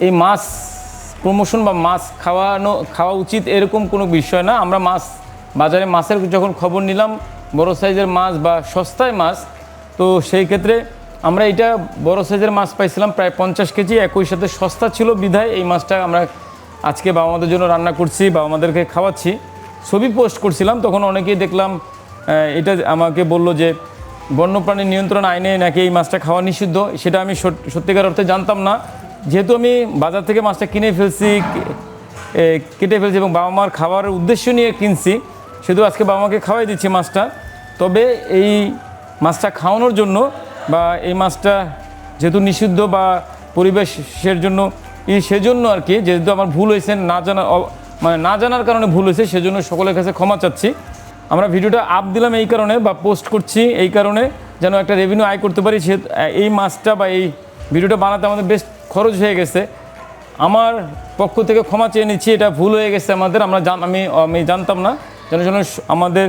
এই মাছ প্রমোশন বা মাছ খাওয়ানো, খাওয়া উচিত এরকম কোনো বিষয় না। আমরা মাছ, বাজারে মাছের যখন খবর নিলাম, বড় সাইজের মাছ বা সস্তায় মাছ, তো সেই ক্ষেত্রে আমরা এটা বড় সাইজের মাছ পাইছিলাম, প্রায় পঞ্চাশ কেজি, একই সাথে সস্তা ছিল বিধায় এই মাছটা আমরা আজকে বাবা মাদের জন্য রান্না করছি, বাবা মাদেরকে খাওয়াচ্ছি। ছবি পোস্ট করছিলাম, তখন অনেকেই দেখলাম এটা আমাকে বলল যে, বন্যপ্রাণী নিয়ন্ত্রণ আইনে নাকি এই মাছটা খাওয়া নিষিদ্ধ? সেটা আমি সত- সত্যিকার অর্থে জানতাম না। যেহেতু আমি বাজার থেকে মাছটা কিনে ফেলছি কেটে ফেলছি এবং বাবা মার খাওয়ার উদ্দেশ্য নিয়ে কিনছি, শুধু আজকে বাবা মাকে খাওয়াই দিচ্ছি মাছটা। তবে এই মাছটা খাওয়ানোর জন্য বা এই মাছটা যেহেতু নিষিদ্ধ বা পরিবেশের জন্য সেজন্য আর কি, যেহেতু আমার ভুল হয়েছে, না জানা মানে না জানার কারণে ভুল হয়েছে, সেজন্য সকলের কাছে ক্ষমা চাচ্ছি। আমরা ভিডিওটা আপ দিলাম এই কারণে বা পোস্ট করছি এই কারণে, যেন একটা রেভিনিউ আয় করতে পারি, সে এই মাছটা বা এই ভিডিওটা বানাতে আমাদের বেশ খরচ হয়ে গেছে। আমার পক্ষ থেকে ক্ষমা চেয়ে নিচ্ছি, এটা ভুল হয়ে গেছে আমাদের, আমরা আমি আমি জানতাম না। যেন আমাদের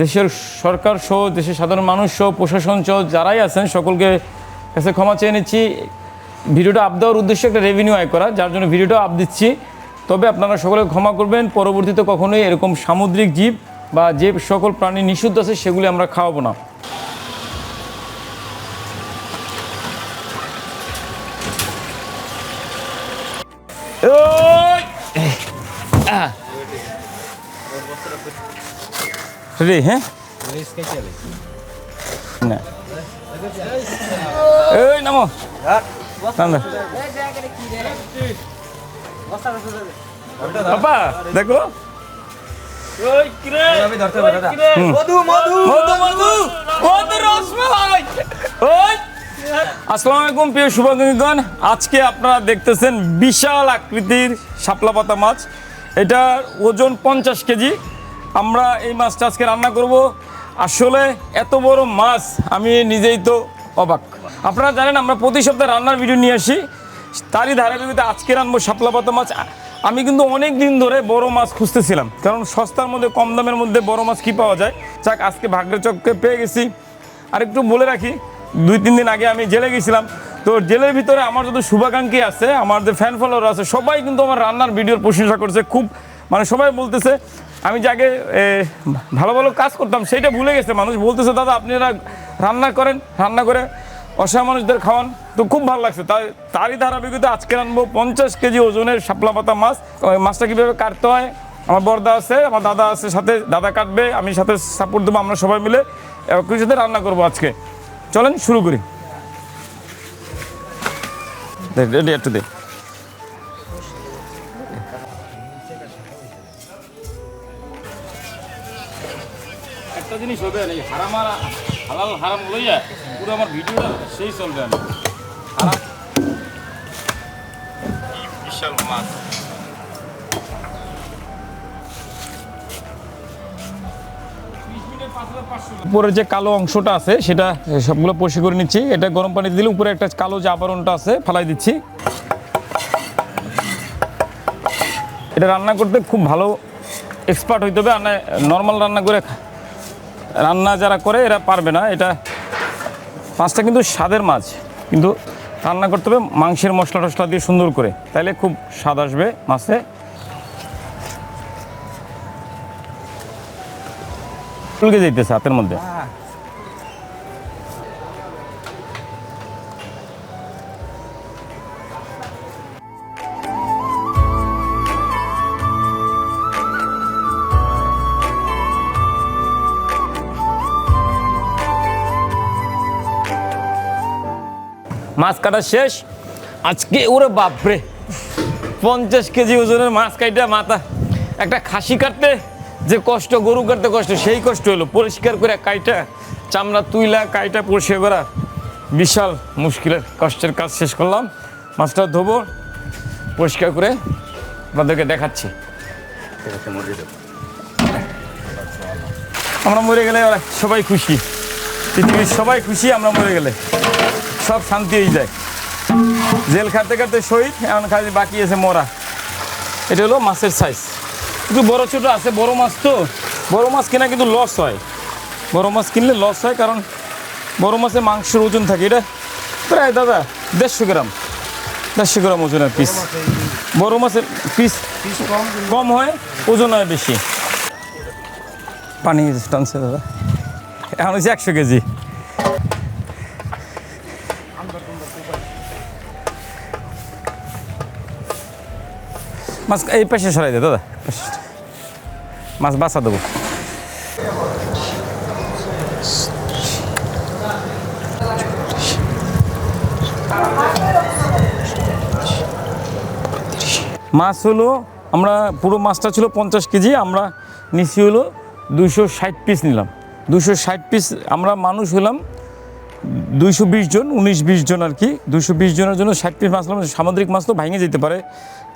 দেশের সরকার সহ, দেশের সাধারণ মানুষ সহ, প্রশাসন সহ, যারাই আছেন, সকলকে কাছে ক্ষমা চেয়ে নিচ্ছি। ভিডিওটা আপ দেওয়ার উদ্দেশ্যে একটা রেভিনিউ আয় করা, যার জন্য ভিডিওটা আপ দিচ্ছি। তবে আপনারা সকলে ক্ষমা করবেন, পরবর্তীতে কখনোই এরকম সামুদ্রিক জীব বা যে সকল প্রাণী নিষিদ্ধ আছে, সেগুলি আমরা খাওয়াবো না। রে হ্যাঁ? না। এই নামো। নামো। বাবা দেখো। মধু মধু মধু মধু। মধু। রসমালাই। ওই। আসসালামু আলাইকুম প্রিয় শুভাকাঙ্ক্ষীগণ আজকে আপনারা দেখতেছেন বিশাল আকৃতির শাপলা পাতা মাছ। এটার ওজন পঞ্চাশ কেজি। আমরা এই মাছটা আজকে রান্না করব। আসলে এত বড় মাছ, আমি নিজেই তো অবাক। আপনারা জানেন, আমরা প্রতি সপ্তাহে রান্নার ভিডিও নিয়ে আসি। তারই ধারাবাহিকতা আজকে রানবো শাপলা পাতা মাছ। আমি কিন্তু অনেক দিন ধরে বড় মাছ খুঁজতেছিলাম। কারণ সস্তার মধ্যে, কম দামের মধ্যে বড় মাছ কী পাওয়া যায়? যাক, আজকে ভাগ্যের চক্কে পেয়ে গেছি। আর একটু বলে রাখি, দুই, তিন দিন আগে আমি জেলে গেছিলাম। তো জেলের ভিতরে আমার যত শুভাকাঙ্ক্ষী আছে, আমার যে ফ্যান ফলোয়ার আছে, সবাই কিন্তু আমার রান্নার ভিডিওর প্রশংসা করছে। খুব মানে সবাই বলতেছে আমি যাকে ভালো ভালো কাজ করতাম, সেইটা ভুলে গেছে মানুষ। বলতেছে, দাদা আপনারা রান্না করেন, রান্না করে অসহায় মানুষদের খাওয়ান। তো খুব ভালো লাগছে। তাই, তারই ধারাবাহিকতা আজকে রানবো পঞ্চাশ কেজি ওজনের শাপলা পাতা মাছ। মাছটা কীভাবে কাটতে হয়? আমার বর্দা আছে, আমার দাদা আছে সাথে, দাদা কাটবে, আমি সাথে সাপোর্ট দেবো আমরা সবাই মিলে। একই সাথে রান্না করব আজকে। চলেন, শুরু করি। একটু দে। জিনিস হবে না হারাম আর হালাল হারাম লইয়া পুরো আমার ভিডিওটা সেই চলবে না হারাম। বিশাল মাছ। উপরে যে কালো অংশটা আছে সেটা সবগুলো পরিষ্কার করে নিচ্ছি। এটা গরম পানিতে দিলে উপরে একটা কালো যে আবরণটা আছে ফালাই দিচ্ছি। এটা রান্না করতে খুব ভালো এক্সপার্ট হইতে হবে আর নর্মাল রান্না করে রান্না যারা করে, এরা পারবে না। এটা মাছটা কিন্তু স্বাদের মাছ। কিন্তু রান্না করতে হবে মাংসের মশলা টশলা দিয়ে সুন্দর করে। তাহলে খুব স্বাদ আসবে মাছে। ফুলকে যাইতেছে হাতের মধ্যে। মাছ কাটা শেষ। আজকে ওরে বাপরে, পঞ্চাশ কেজি ওজনের মাছ কাইটা মাথা। একটা খাসি কাটতে যে কষ্ট, গরু কাটতে কষ্ট, সেই কষ্ট হলো। পরিষ্কার করে কাইটা, চামড়া তুইলা, কাইটা পরিষ্কার করা। বিশাল মুশকিলের কষ্টের কাজ শেষ করলাম। মাছটা ধোবো, পরিষ্কার করে আপনাদেরকে দেখাচ্ছি। আমরা মরে গেলে সবাই খুশি। পৃথিবীর সবাই খুশি, আমরা মরে গেলে। সব শান্তি হয়ে যায়। জেল খাটতে খাটতে শহীদ এখন খালি বাকি আছে মরা। এটা হলো মাছের সাইজ কিন্তু বড় ছোট আছে বড় মাছ তো। বড় মাছ কেনা কিন্তু লস হয়। বড় মাছ কিনলে লস হয় কারণ বড় মাছের মাংসের ওজন থাকে। এটা প্রায় দাদা দেড়শো গ্রাম। দেড়শো গ্রাম ওজনের পিস বড় মাছের পিস কম হয় ওজন হয় বেশি। পানি টানছে দাদা। এখন হচ্ছে একশো কেজি। মাছ এই পাশে সরাই দে, দাদা। মাছ বাঁচা দেবো। মাছ হলো, আমরা পুরো মাছটা ছিল পঞ্চাশ কেজি, আমরা নিচি হলো দুশো ষাট পিস নিলাম। দুশো ষাট পিস আমরা মানুষ হলাম দুইশো বিশ জন উনিশ বিশ জন আর কি দুশো বিশ জনের জন্য ষাট পিস মাছ নিলাম সামুদ্রিক মাছ তো ভেঙে যেতে পারে।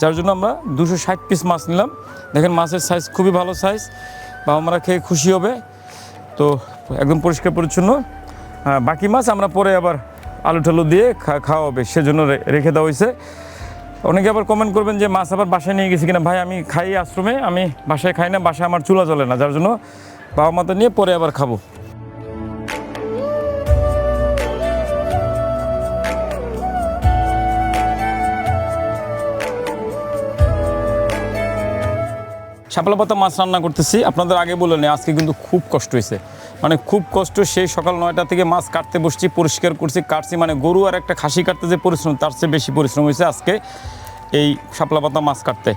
যার জন্য আমরা দুশো ষাট পিস মাছ নিলাম। দেখেন মাছের সাইজ খুবই ভালো সাইজ বা আমরা খেয়ে খুশি হবে। তো একদম পরিষ্কার পরিচ্ছন্ন। আহ, বাকি মাছ আমরা পরে আবার আলু টালু দিয়ে খাওয়া হবে সেজন্য রেখে দেওয়া হয়েছে। অনেকে আবার কমেন্ট করবেন যে মাছ আবার বাসায় নিয়ে গেছি কিনা। ভাই আমি খাই আশ্রমে আমি বাসায় খাই না বাসায় আমার চুলা চলে না যার জন্য বাবা মাতে নিয়ে পরে আবার খাব। শাপলা পাতা মাছ রান্না করতেছি। আপনাদের আগে বলে নেই, আজকে কিন্তু খুব কষ্ট হয়েছে। মানে খুব কষ্ট, সেই সকাল নয়টা থেকে মাছ কাটতে বসছি, পরিষ্কার করছি, কাটছি মানে গরু আর একটা খাসি কাটতে যে পরিশ্রম, তার চেয়ে বেশি পরিশ্রম হয়েছে আজকে এই শাপলা পাতা মাছ কাটতে।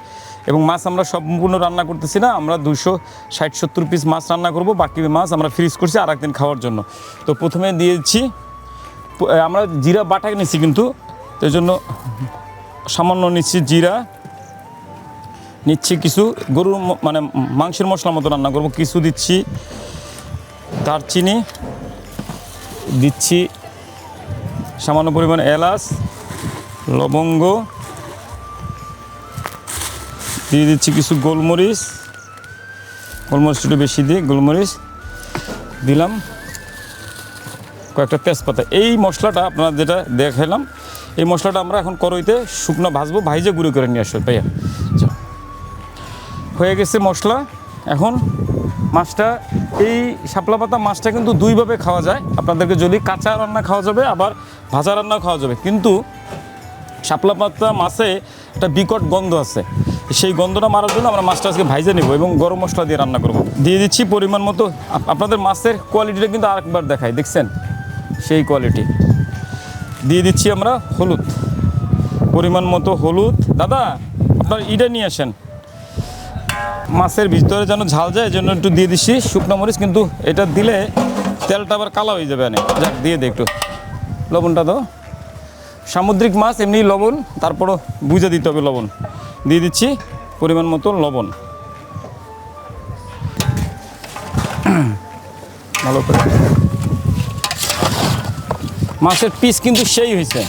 এবং মাছ আমরা সম্পূর্ণ রান্না করতেছি না, আমরা দুশো ষাট সত্তর পিস মাছ রান্না করব, বাকি মাছ আমরা ফ্রিজ করছি আর একদিন খাওয়ার জন্য। তো প্রথমে দিয়েছি আমরা জিরা বাটা নিচ্ছি কিন্তু, তো জন্য সামান্য নিচ্ছি জিরা। নিচ্ছি কিছু গরুর মানে মাংসের মশলা মতো রান্না করব। কিছু দিচ্ছি দারচিনি, দিচ্ছি সামান্য পরিমাণ এলাচ, লবঙ্গ, দিয়ে দিচ্ছি কিছু গোলমরিচ গোলমরিচ একটু বেশি দিই গোলমরিচ দিলাম। কয়েকটা তেজপাতা। এই মশলাটা আপনারা যেটা দেখালাম এই মশলাটা আমরা এখন করইতে শুকনো ভাজবো, ভাইজে গুঁড়ো করে নিয়ে আসব, ভাইয়া। হয়ে গেছে মশলা। এখন মাছটা, এই শাপলা পাতা মাছটা কিন্তু দুইভাবে খাওয়া যায়। আপনাদেরকে যদি কাঁচা রান্না খাওয়া যাবে, আবার ভাজা রান্না খাওয়া যাবে। কিন্তু শাপলা পাতা মাছে একটা বিকট গন্ধ আছে। সেই গন্ধটা মারার জন্য আমরা মাছটা আজকে ভাইজে নেব এবং গরম মশলা দিয়ে রান্না করব। দিয়ে দিচ্ছি পরিমাণ মতো। আপ- আপনাদের মাছের কোয়ালিটিটা কিন্তু আরেকবার দেখাই, দেখছেন? সেই কোয়ালিটি দিয়ে দিচ্ছি আমরা হলুদ। পরিমাণ মতো হলুদ। দাদা, আপনার ইটা নিয়ে আসেন। মাছের ভিতরে যেন ঝাল যায় জন্য একটু দিয়ে দিচ্ছি শুকনো মরিচ, কিন্তু এটা দিলে তেলটা আবার কালো হয়ে যাবে অনেক। যাক, দিয়ে দে একটু। লবণটা দাও। সামুদ্রিক মাছ, এমনি লবণ, তারপরও বুঝে দিতে হবে লবণ। দিয়ে দিচ্ছি পরিমাণ মতো লবণ। ভালো করে। মাছের পিস কিন্তু সেই হয়েছে।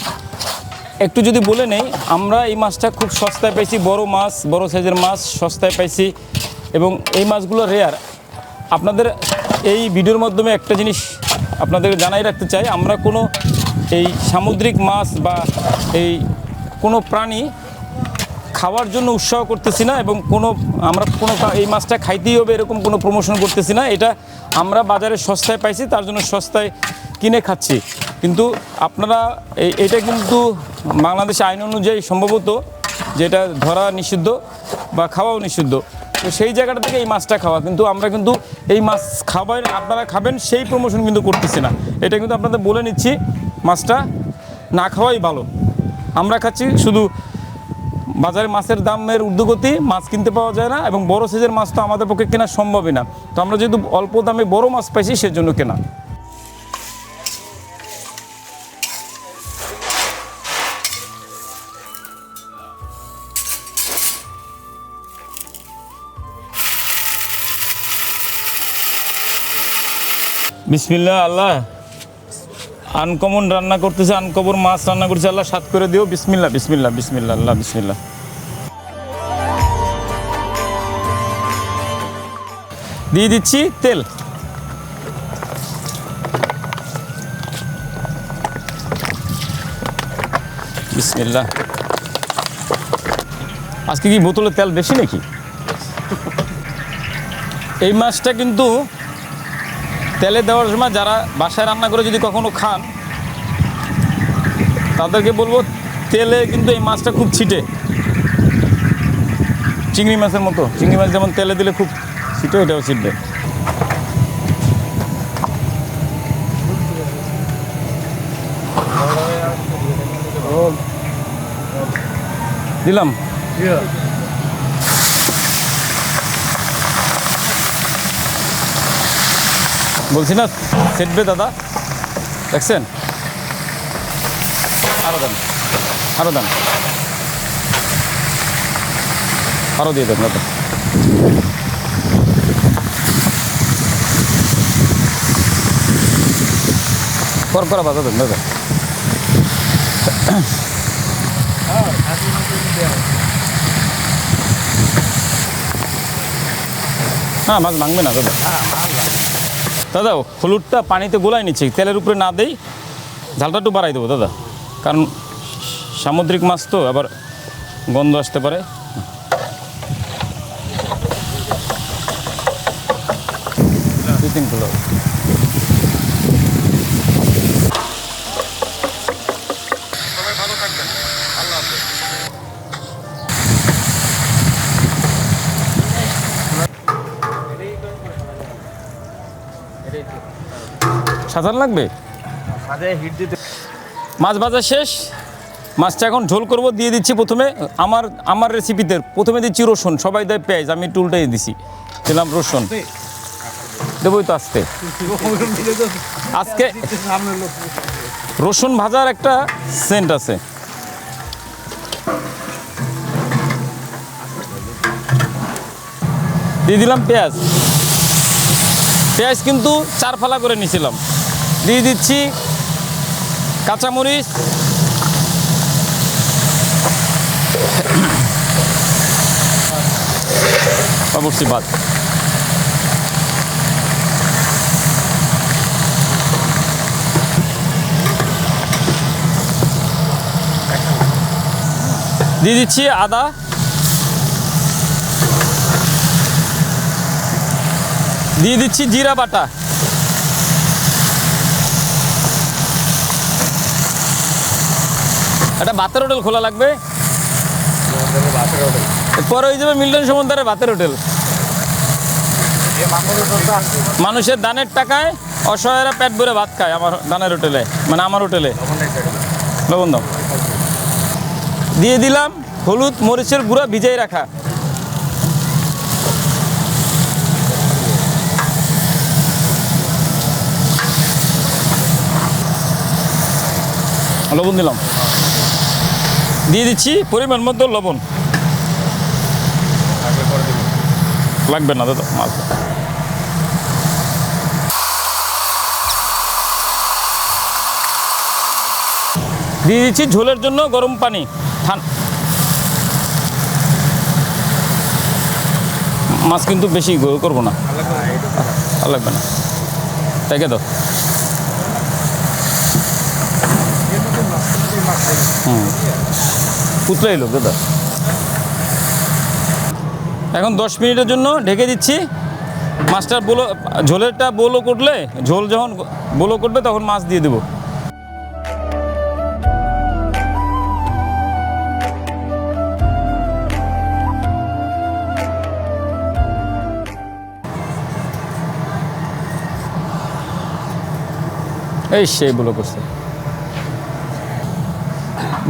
একটু যদি বলে নেই, আমরা এই মাছটা খুব সস্তায় পাইছি, বড় মাছ, বড় সাইজের মাছ সস্তায় পাইছি এবং এই মাছগুলো রেয়ার আপনাদের এই ভিডিওর মাধ্যমে একটা জিনিস আপনাদের জানাই রাখতে চাই, আমরা কোনো এই সামুদ্রিক মাছ বা এই কোনো প্রাণী খাওয়ার জন্য উৎসাহ করতেছি না এবং কোনো, আমরা কোনো এই মাছটা খাইতেই হবে এরকম কোনো প্রমোশন করতেছি না। এটা আমরা বাজারে সস্তায় পাইছি, তার জন্য সস্তায় কিনে খাচ্ছি। কিন্তু আপনারা এটা কিন্তু বাংলাদেশ আইন অনুযায়ী সম্ভবত যেটা ধরা নিষিদ্ধ বা খাওয়াও নিষিদ্ধ। তো সেই জায়গাটা থেকে এই মাছটা খাওয়া। কিন্তু আমরা কিন্তু এই মাছ খাবার আপনারা খাবেন, সেই প্রমোশন কিন্তু করতেছি না। এটা কিন্তু আপনাদের বলে নিচ্ছি, মাছটা না খাওয়াই ভালো। আমরা খাচ্ছি শুধু বাজারে মাছের দামের ঊর্ধ্বগতি, মাছ কিনতে পাওয়া যায় না এবং বড় সাইজের মাছ তো আমাদের পক্ষে কেনা সম্ভবই না। তো আমরা যেহেতু অল্প দামে বড় মাছ পাইছি, সেজন্য কেনা। বিসমিল্লাহ, আল্লাহ। আনকমন রান্না করতেছে আনকমন মাছ রান্না করছে, আল্লাহ সাত করে দিও। বিসমিল্লা বিসমিল্লা বিসমিল্লা আল্লাহ বিসমিল্লা দিয়ে দিচ্ছি তেল। বিসমিল্লা আজকে কি বোতলে তেল বেশি নাকি? এই মাছটা কিন্তু তেলে দেওয়ার সময় যারা বাসায় রান্না করে যদি কখনো খান, তাদেরকে বলব তেলে কিন্তু এই মাছটা খুব ছিটে। চিংড়ি মাছের মতো। চিংড়ি মাছ যেমন তেলে দিলে খুব ছিটে এটাও ছিটবে। দিলাম। বলছি না সেটবে দাদা। দেখছেন? আরও দেন আরও দেন। আরও দিয়ে দেন, দাদা। কর করা বাধা দেন দাদা। হ্যাঁ মাছ ভাঙবে না, দাদা। দাদা, হলুদটা পানিতে গোলাই নিচ্ছি, তেলের উপরে না দেই, ঝালটা একটু বাড়াই দেবো, দাদা। কারণ সামুদ্রিক মাছ তো, আবার গন্ধ আসতে পারে। দুই তিন কিলো। সাঁতার লাগবে? মাছ ভাজা শেষ। মাছটা এখন ঝোল করব দিয়ে দিচ্ছি প্রথমে আমার আমার রেসিপিতে প্রথমে দিচ্ছি রসুন সবাই দেয় পেঁয়াজ আমি একটু উল্টাই দিছি। দিলাম রসুন। দেবই তো আজকে আজকে রসুন ভাজার একটা সেন্ট আছে। দিয়ে দিলাম পেঁয়াজ। পেঁয়াজ কিন্তু চার ফালা করে নিছিলাম। দিয়ে দিচ্ছি। কাঁচামরিচ। অবশ্যই ভাত দিয়ে দিচ্ছি আদা। দিয়ে দিচ্ছি জিরা বাটা। একটা বাতের হোটেল খোলা লাগবে? পরে হয়ে যাবে মিল্টন সমুদ্রের বাতের হোটেল। মানুষের দানের টাকায় অসহায়রা পেট ভরে ভাত খায় আমার দানের হোটেলে মানে আমার হোটেলে। লবণ দিয়ে দিলাম হলুদ, মরিচের গুঁড়া ভিজাই রাখা। লবণ দিলাম। দিয়ে দিচ্ছি, পরিমাণ মতো লবণ। লাগবে না দাদা মাছ দিয়ে দিচ্ছি ঝোলের জন্য গরম পানি। মাছ কিন্তু বেশি করব না। লাগবে না। তাই তো পুতলাই লোক দাদা। এখন দশ মিনিটের জন্য ঢেকে দিচ্ছি। মাছটা বলো, ঝোলেরটা বলো করলে ঝোল যখন বলো করবে তখন মাছ দিয়ে দেবো। এই সেই বলো করছে।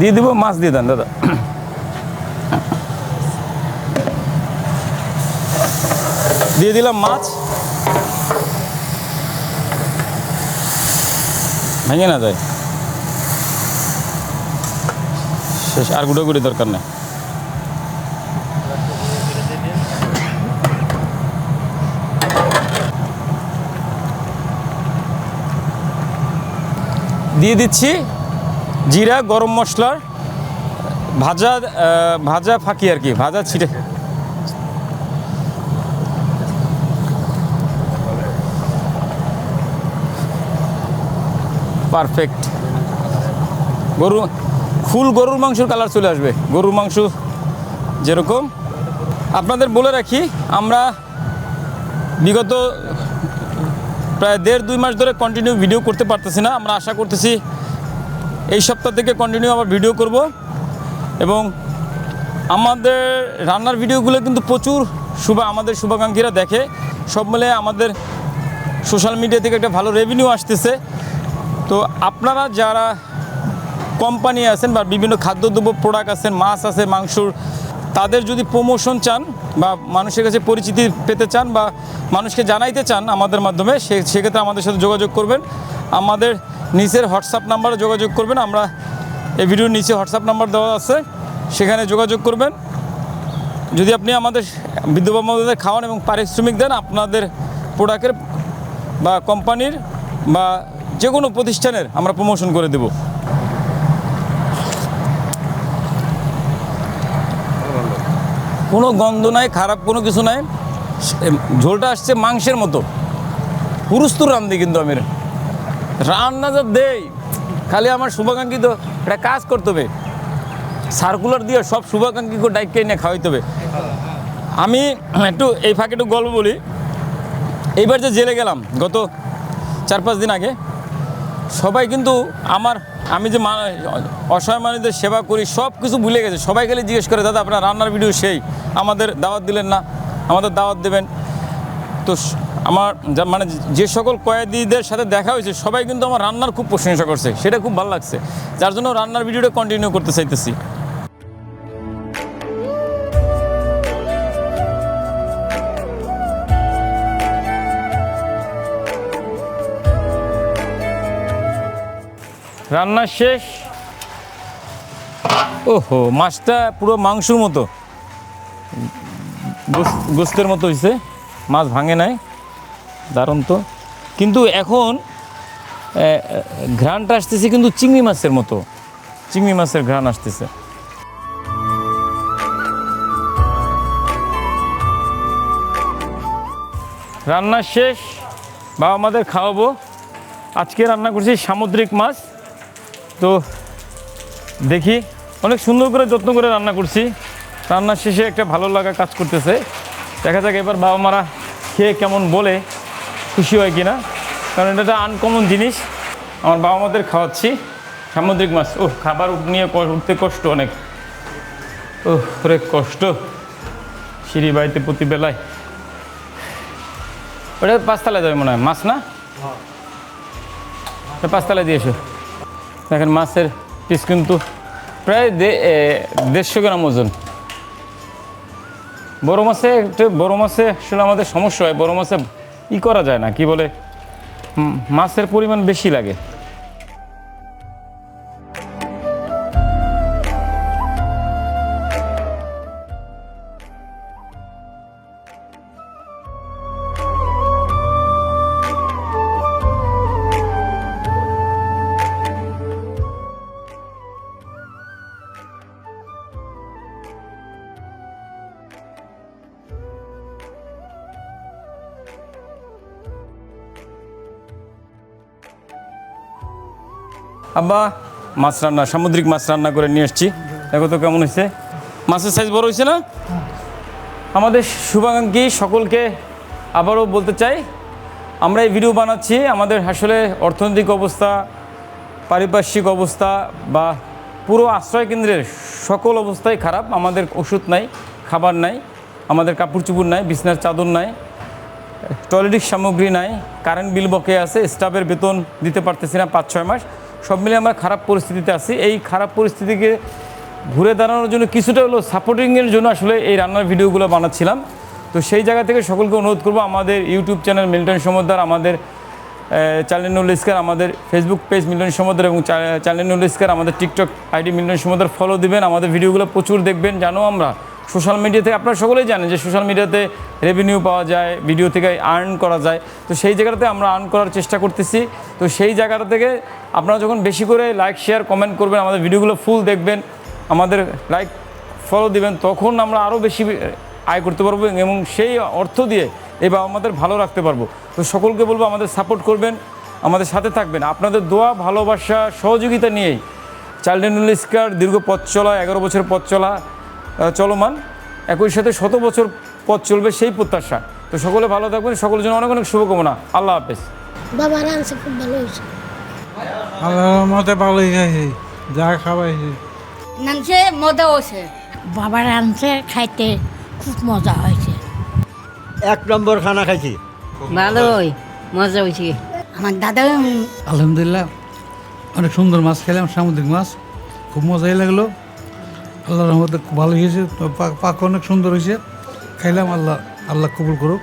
দিয়ে দিব, মাছ দিয়ে দেন, দাদা। দিয়ে দিলাম মাছ। ভেঙে না যায়। শেষ, আর গুঁড়ো গুঁড়ি দরকার নেই। দিয়ে দিচ্ছি জিরা, গরম মশলার, ভাজা ভাজা ফাঁকি আর কি, ভাজা ছিটে পারফেক্ট। গরু, ফুল গরুর মাংসের কালার চলে আসবে। গরুর মাংস যেরকম। আপনাদের বলে রাখি, আমরা বিগত প্রায় দেড় দুই মাস ধরে কন্টিনিউ ভিডিও করতে পারতেছি না। আমরা আশা করতেছি এই সপ্তাহ থেকে কন্টিনিউ আবার ভিডিও করব। এবং আমাদের রান্নার ভিডিওগুলো কিন্তু প্রচুর শুভ, আমাদের শুভাকাঙ্ক্ষীরা দেখে। সব মিলে আমাদের সোশ্যাল মিডিয়া থেকে একটা ভালো রেভিনিউ আসতেছে। তো আপনারা যারা কোম্পানি আছেন বা বিভিন্ন খাদ্যদ্রব্য প্রোডাক্ট আছেন, মাছ আছে, মাংসর, তাদের যদি প্রমোশন চান বা মানুষের কাছে পরিচিতি পেতে চান বা মানুষকে জানাইতে চান আমাদের মাধ্যমে, সে, সেক্ষেত্রে আমাদের সাথে যোগাযোগ করবেন। আমাদের নিচের হোয়াটসঅ্যাপ নাম্বারে যোগাযোগ করবেন। আমরা এই ভিডিওর নিচে হোয়াটসঅ্যাপ নাম্বার দেওয়া আছে, সেখানে যোগাযোগ করবেন। যদি আপনি আমাদের মহিলাদের খাওয়ান এবং পারিশ্রমিক দেন, আপনাদের প্রোডাক্টের বা কোম্পানির বা যে কোনো প্রতিষ্ঠানের আমরা প্রমোশন করে দেবো। কোনো গন্ধ নাই, খারাপ কোনো কিছু নাই। ঝোলটা আসছে মাংসের মতো। পুরুস্তুর রান্ধি কিন্তু আমি রান্না যা দেই, খালি আমার শুভাকাঙ্ক্ষিত একটা কাজ করতে হবে। সার্কুলার দিয়ে সব শুভাকাঙ্ক্ষীকে ডাইকে নিয়ে খাওয়াইতে হবে। আমি একটু এই ফাঁকে একটু গল্প বলি। এইবার যে জেলে গেলাম, গত চার পাঁচ দিন আগে সবাই কিন্তু আমার, আমি যে অসহায় মানুষদের সেবা করি, সব কিছু ভুলে গেছে। সবাই খালি জিজ্ঞেস করে, দাদা, আপনার রান্নার ভিডিও সেই, আমাদের দাওয়াত দিলেন না, আমাদের দাওয়াত দেবেন। তো আমার মানে যে সকল কয়েদিদের সাথে দেখা হয়েছে, সবাই কিন্তু আমার রান্নার খুব প্রশংসা করছে। সেটা খুব ভালো লাগছে। যার জন্য রান্নার ভিডিওটা কন্টিনিউ করতে চাইতেছি। রান্না শেষ। ওহো, মাছটা পুরো মাংসর মতো। গোস- গোস্তের মতো হয়েছে মাছ ভাঙে নাই। দারুণ তো। কিন্তু এখন ঘ্রাণটা আসতেছে কিন্তু চিংড়ি মাছের মতো। চিংড়ি মাছের ঘ্রাণ আসতেছে। রান্না শেষ। বা আমাদের খাওয়াবো। আজকে রান্না করছি সামুদ্রিক মাছ। তো দেখি অনেক সুন্দর করে যত্ন করে রান্না করছি। রান্নার শেষে একটা ভালো লাগা কাজ করতেছে। দেখা যাক এবার বাবা মারা খেয়ে কেমন বলে খুশি হয় কিনা। কারণ এটা একটা আনকমন জিনিস। আমার বাবা মাদের খাওয়াচ্ছি। সামুদ্রিক মাছ। ও খাবার নিয়ে উঠতে কষ্ট অনেক। ও ওরে কষ্ট। সিঁড়ি বাড়িতে প্রতি বেলায়। ওটা পাঁচতলায় যাবে মনে হয়। মাছ না? পাঁচতলায় দিয়েছ দেখেন মাছের পিস কিন্তু প্রায় দেড়শো গ্রাম ওজন। বড় মাছে একটু, বড়ো মাছে আসলে আমাদের সমস্যা হয়, বড়ো মাছে ই করা যায় না, কি বলে? মাছের পরিমাণ বেশি লাগে। আব্বা, মাছ রান্না, সামুদ্রিক মাছ রান্না করে নিয়ে এসেছি দেখো তো কেমন হয়েছে। মাছের সাইজ বড় হয়েছে না? আমাদের শুভাকাঙ্ক্ষী সকলকে আবারও বলতে চাই, আমরা এই ভিডিও বানাচ্ছি আমাদের আসলে অর্থনৈতিক অবস্থা, পারিপার্শ্বিক অবস্থা বা পুরো আশ্রয় কেন্দ্রের সকল অবস্থাই খারাপ। আমাদের ওষুধ নাই, খাবার নাই, আমাদের কাপড় চুপুর নাই, বিছনার চাদর নাই টয়লেটিক সামগ্রী নাই কারেন্ট বিল বকে আছে স্টাফের বেতন দিতে পারতেছি না পাঁচ ছয় মাস। সব মিলে আমরা খারাপ পরিস্থিতিতে আছি। এই খারাপ পরিস্থিতিকে ঘুরে দাঁড়ানোর জন্য কিছুটা হলো সাপোর্টিংয়ের জন্য আসলে এই রান্নার ভিডিওগুলো বানাচ্ছিলাম। তো সেই জায়গা থেকে সকলকে অনুরোধ করব, আমাদের ইউটিউব চ্যানেল মিল্টন সমদ্দার, আমাদের চ্যানেল ইস্কার আমাদের ফেসবুক পেজ মিল্টন সমুদ্র এবং চ্যানেল ইস্কার আমাদের টিকটক আইডি মিলন সমুদ্র ফলো দিবেন। আমাদের ভিডিওগুলো প্রচুর দেখবেন, জানো আমরা। সোশ্যাল মিডিয়া থেকে আপনারা সকলেই জানেন যে সোশ্যাল মিডিয়াতে রেভিনিউ পাওয়া যায় ভিডিও থেকে আর্ন করা যায়। তো সেই জায়গাটাতে আমরা আর্ন করার চেষ্টা করতেছি। তো সেই জায়গাটা থেকে আপনারা যখন বেশি করে লাইক শেয়ার কমেন্ট করবেন, আমাদের ভিডিওগুলো ফুল দেখবেন, আমাদের লাইক ফলো দিবেন, তখন আমরা আরও বেশি আয় করতে পারব এবং সেই অর্থ দিয়ে এই বাবা আমাদের ভালো রাখতে পারব। তো সকলকে বলব, আমাদের সাপোর্ট করবেন, আমাদের সাথে থাকবেন। আপনাদের দোয়া, ভালোবাসা, সহযোগিতা নিয়েই। চাইল্ডেন ইস্কার দীর্ঘ পথ চলা, এগারো বছর পথ চলা চলমান। একই সাথে শত বছর পথ চলবে সেই প্রত্যাশা। তো সকলে ভালো থাকবেন, সকলের জন্য অনেক অনেক শুভকামনা। আল্লাহ হাফেজ। বাবা খুব ভালো হয়েছে। আল্লাহর মতে ভালোই খাইছি যা খাওয়াইছি নানছে মজা হয়েছে বাবার আনছে খাইতে খুব মজা হয়েছে এক নম্বর খানা খাইছি। ভালোই মজা হয়েছে আমার দাদা আলহামদুলিল্লাহ অনেক সুন্দর মাছ খেলাম সামুদ্রিক মাছ। খুব মজাই লাগল। আল্লাহ রহমতে খুব ভালো হয়েছে পাক পাক অনেক সুন্দর হয়েছে খাইলাম আল্লাহ আল্লাহ কবুল করুক।